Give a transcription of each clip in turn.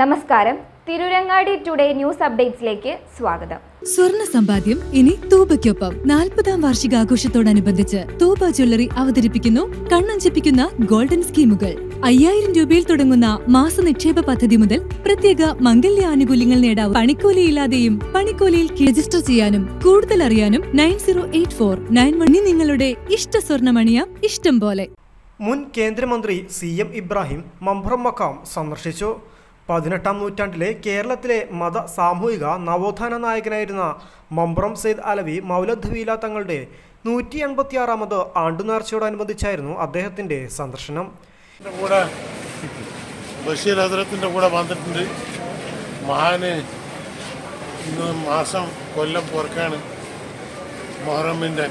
നമസ്കാരം. Tirurangadi today news അപ്ഡേറ്റ്സിലേക്ക് സ്വാഗതം. സ്വർണ സമ്പാദ്യം ഇനി തൂബയ്ക്കൊപ്പം. നാൽപ്പതാം വാർഷികാഘോഷത്തോടനുബന്ധിച്ച് തൂബ ജ്വല്ലറി അവതരിപ്പിക്കുന്നു കണ്ണഞ്ചിപ്പിക്കുന്ന ഗോൾഡൻ സ്കീമുകൾ. അയ്യായിരം രൂപയിൽ തുടങ്ങുന്ന മാസ നിക്ഷേപ പദ്ധതി മുതൽ പ്രത്യേക മംഗല്യ ആനുകൂല്യങ്ങൾ നേടാൻ പണിക്കൂലിയില്ലാതെയും പണിക്കൂലിയിൽ രജിസ്റ്റർ ചെയ്യാനും കൂടുതൽ അറിയാനും nine zero eight four nine one നിങ്ങളുടെ ഇഷ്ട സ്വർണമണിയ ഇഷ്ടം പോലെ. മുൻ കേന്ദ്രമന്ത്രി സി എം ഇബ്രാഹിം മംഭ്രം മക്കാം സന്ദർശിച്ചു. പതിനെട്ടാം നൂറ്റാണ്ടിലെ കേരളത്തിലെ മത സാമൂഹിക നവോത്ഥാന നായകനായിരുന്ന മമ്പ്രം സെയ്ദ് അലവി മൗലദ് വീല തങ്ങളുടെ നൂറ്റി എൺപത്തിയാറാമത് ആണ്ടുനേർച്ചയോടനുബന്ധിച്ചായിരുന്നു അദ്ദേഹത്തിന്റെ സന്ദർശനം കൂടെ ബഷീർ ഹദ്രത്തിന്റെ കൂടെ വന്നിട്ടുണ്ട്. മഹാന് ഇന്ന് മാസം കൊല്ലം പുറക്കാണ് മൊഹറമ്മിന്റെ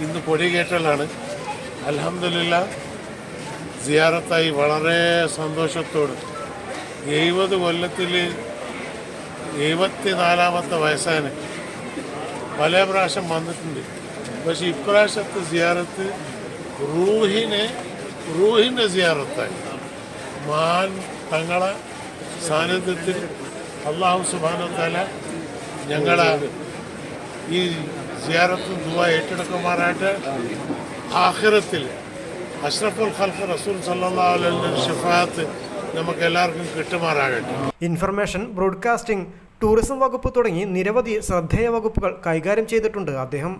ഇന്ന് കൊടികേറ്റലാണ് അലഹമില്ല സിയാറത്തായി വളരെ സന്തോഷത്തോട് എഴുപത് കൊല്ലത്തിൽ എഴുപത്തിനാലാമത്തെ വയസ്സാണ്. പല പ്രാവശ്യം വന്നിട്ടുണ്ട്. പക്ഷേ ഇപ്രാവശ്യത്തെ സിയാറത്ത് റൂഹിനെ റൂഹിന്റെ സിയാറത്തായി. മാൻ തങ്ങളെ സാന്നിധ്യത്തിൽ അള്ളാഹു സുബാനത്താല ഞങ്ങളെ ഈ സിയാറത്ത് ദുവ ഏറ്റെടുക്കുമാറായിട്ട് ആഖിറത്തിൽ അഷ്റഫുൽ ഖൽഫ് റസൂൽ സല്ലാ അലൈഹി ഷിഫാത്ത് നമുക്ക് എല്ലാവർക്കും കിട്ടുമാറാകട്ടെ. ഇൻഫർമേഷൻ ബ്രോഡ്കാസ്റ്റിംഗ് ടൂറിസം വകുപ്പ് തുടങ്ങി നിരവധി ശ്രദ്ധേയ വകുപ്പുകൾ കൈകാര്യം ചെയ്തിട്ടുണ്ട് അദ്ദേഹം.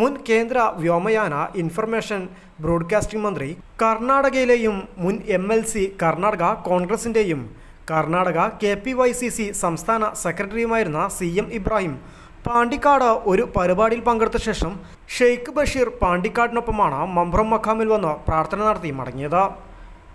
മുൻ കേന്ദ്ര വ്യോമയാന ഇൻഫർമേഷൻ ബ്രോഡ്കാസ്റ്റിംഗ് മന്ത്രി കർണാടകയിലെയും മുൻ എം എൽ സി കർണാടക കോൺഗ്രസിന്റെയും Karnataka K P Y C C സംസ്ഥാന സെക്രട്ടറിയുമായിരുന്ന സി എം ഇബ്രാഹിം പാണ്ടിക്കാട് ഒരു പരിപാടിയിൽ പങ്കെടുത്ത ശേഷം ഷെയ്ഖ് ബഷീർ പാണ്ടിക്കാടിനൊപ്പമാണ് മമ്പ്രം മഖാമിൽ വന്ന് പ്രാർത്ഥന നടത്തി മടങ്ങിയത്.